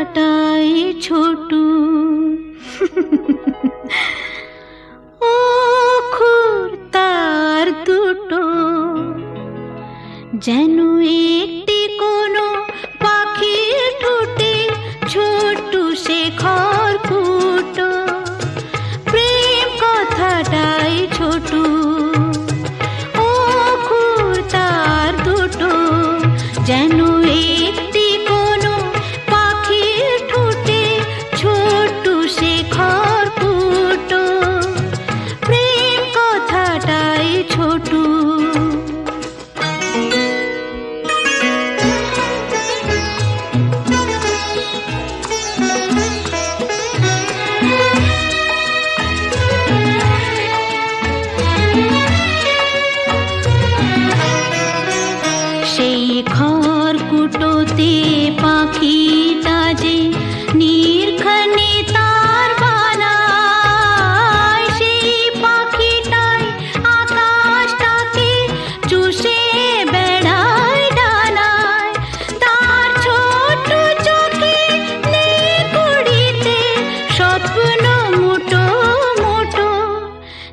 কাটাই ছোট। অক্ষর তার দুটো। যেন এক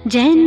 যেন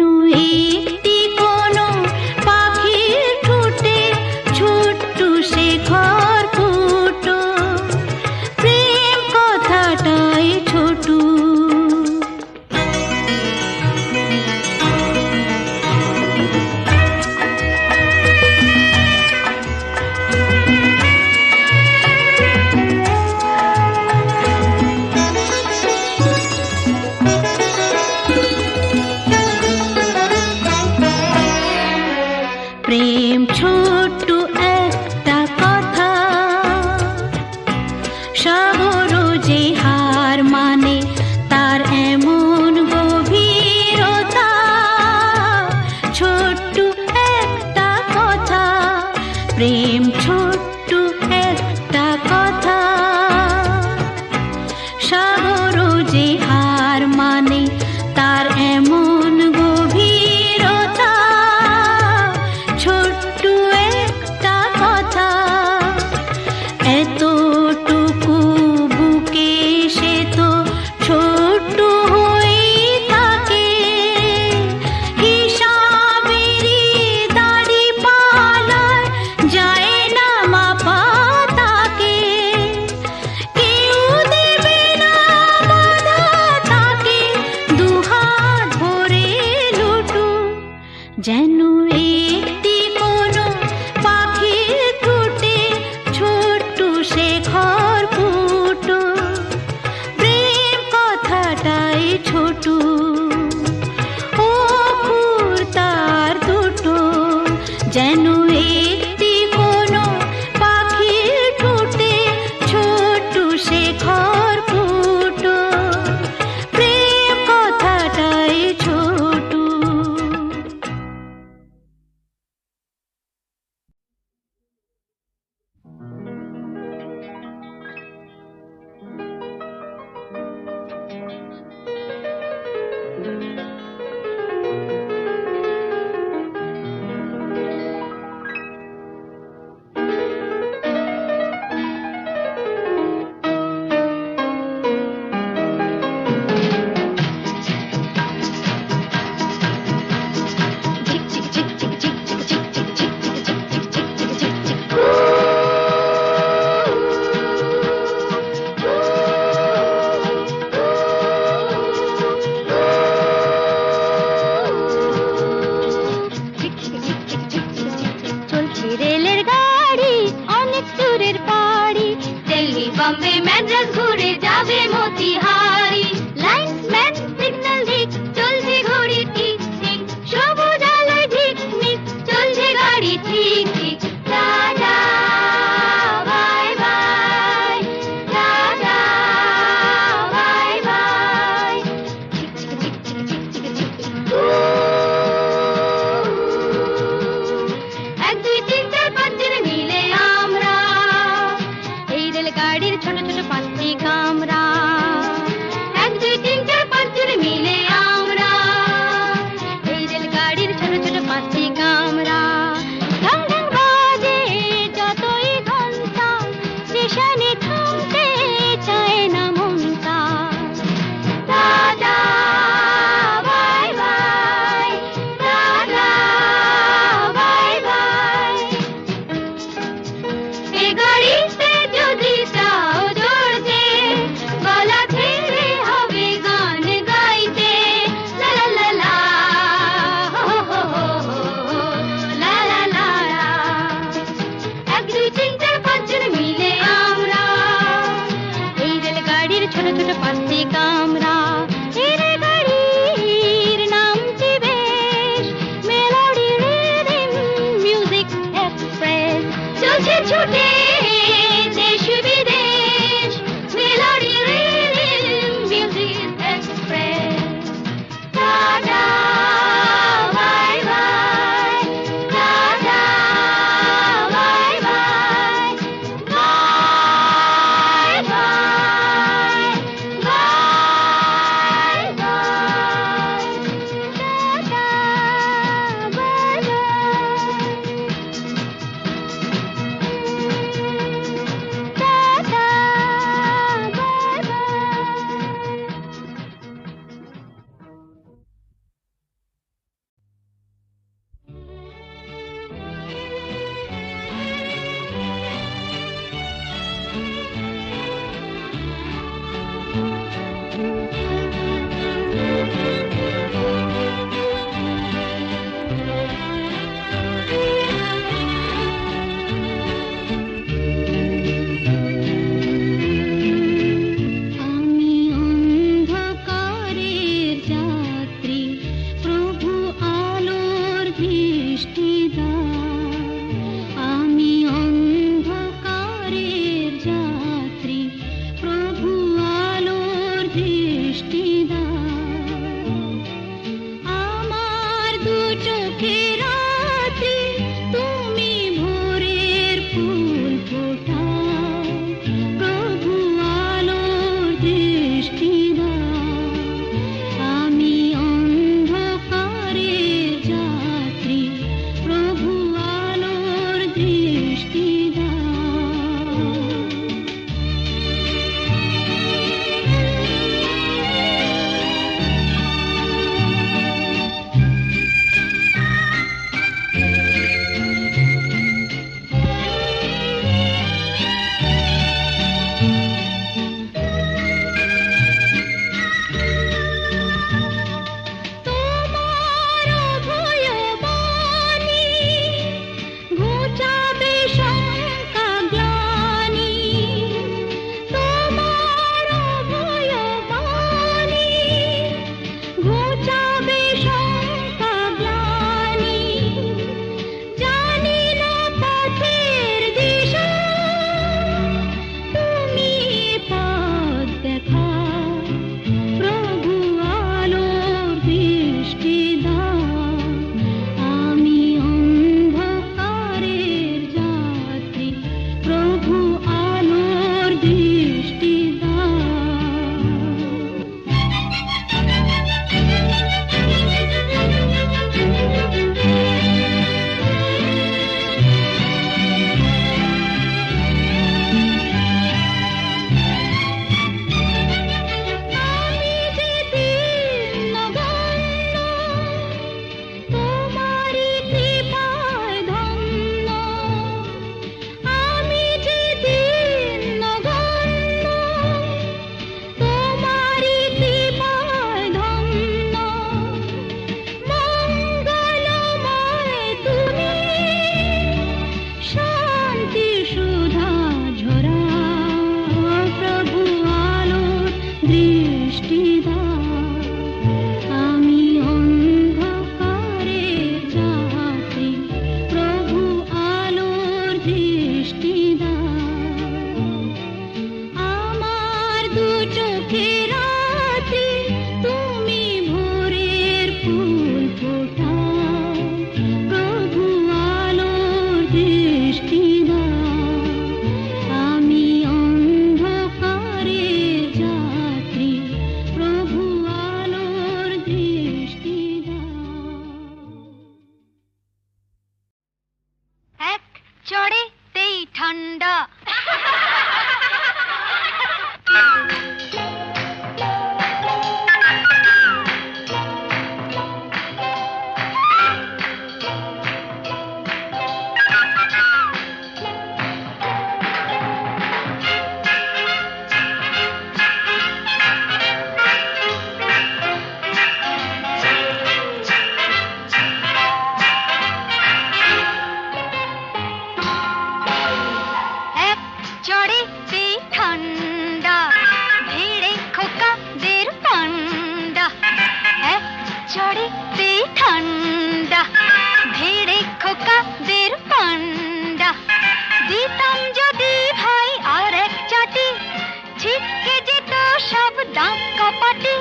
কপাটে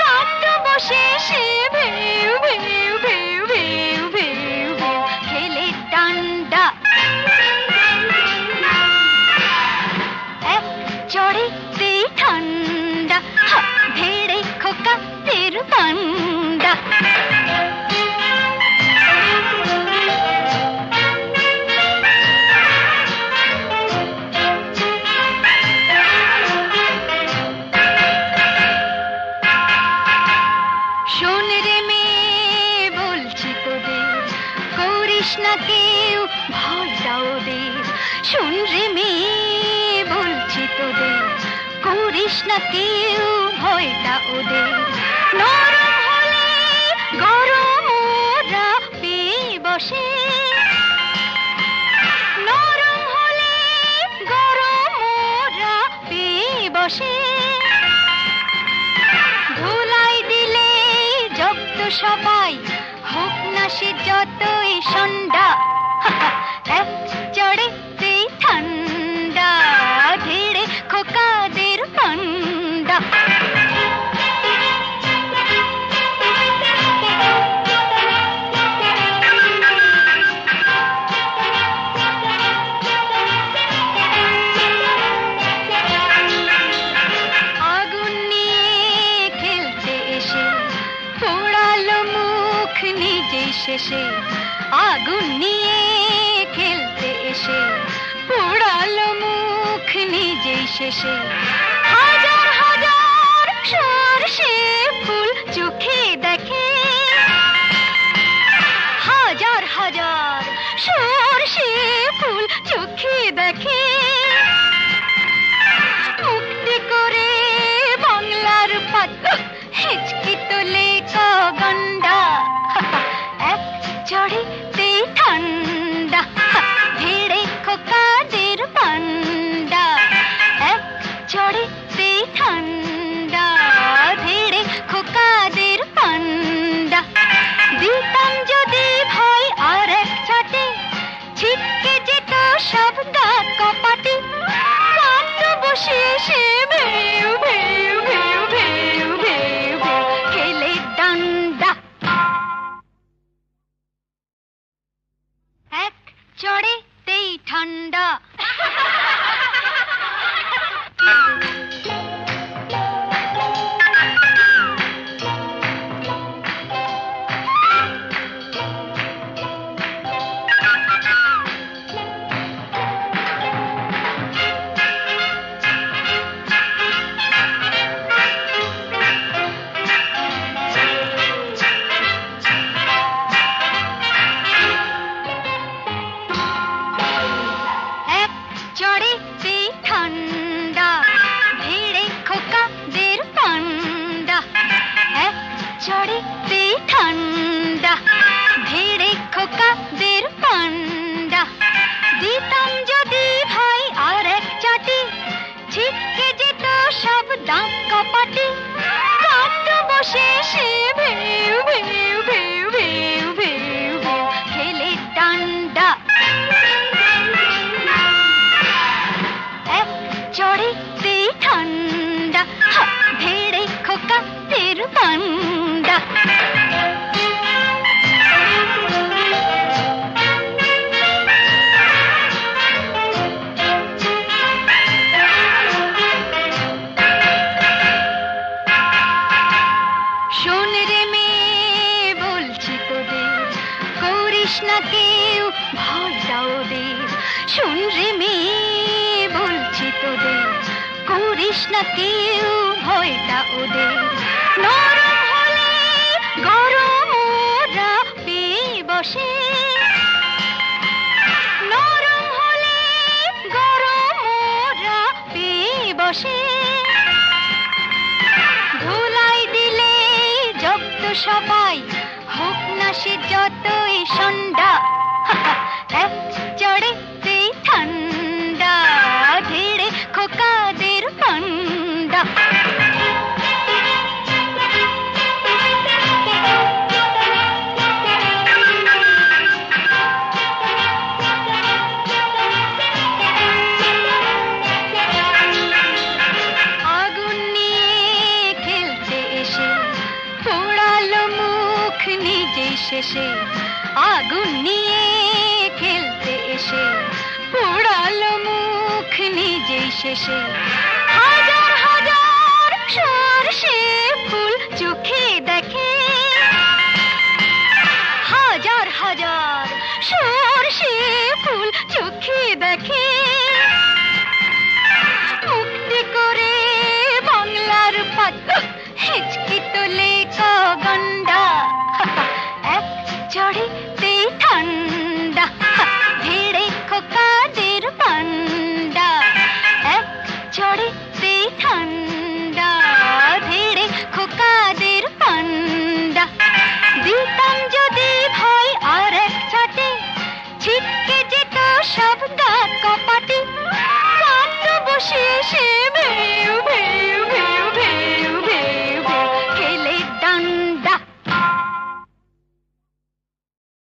কাণ্ড বসে সে ভেবে না কেউ ভয়টা ওদের। নরম হলে গরম বসে। নরম হলে গরম বসে। ধুলাই দিলে জব্দ সবাই, হোক না সে যতই সন্ধ্যা। 我心喜悲。পারিস ভয় দাও দেশ শুন রে মেয়ে, বলছি তোদের কেউ ভয়টা ওদের নরম হলে গরম ওরা বসে। নরম হলে গরম পেয়ে বসে। ধুলাই দিলে জব্দ সবাই, হোক না সে যত ভীষণ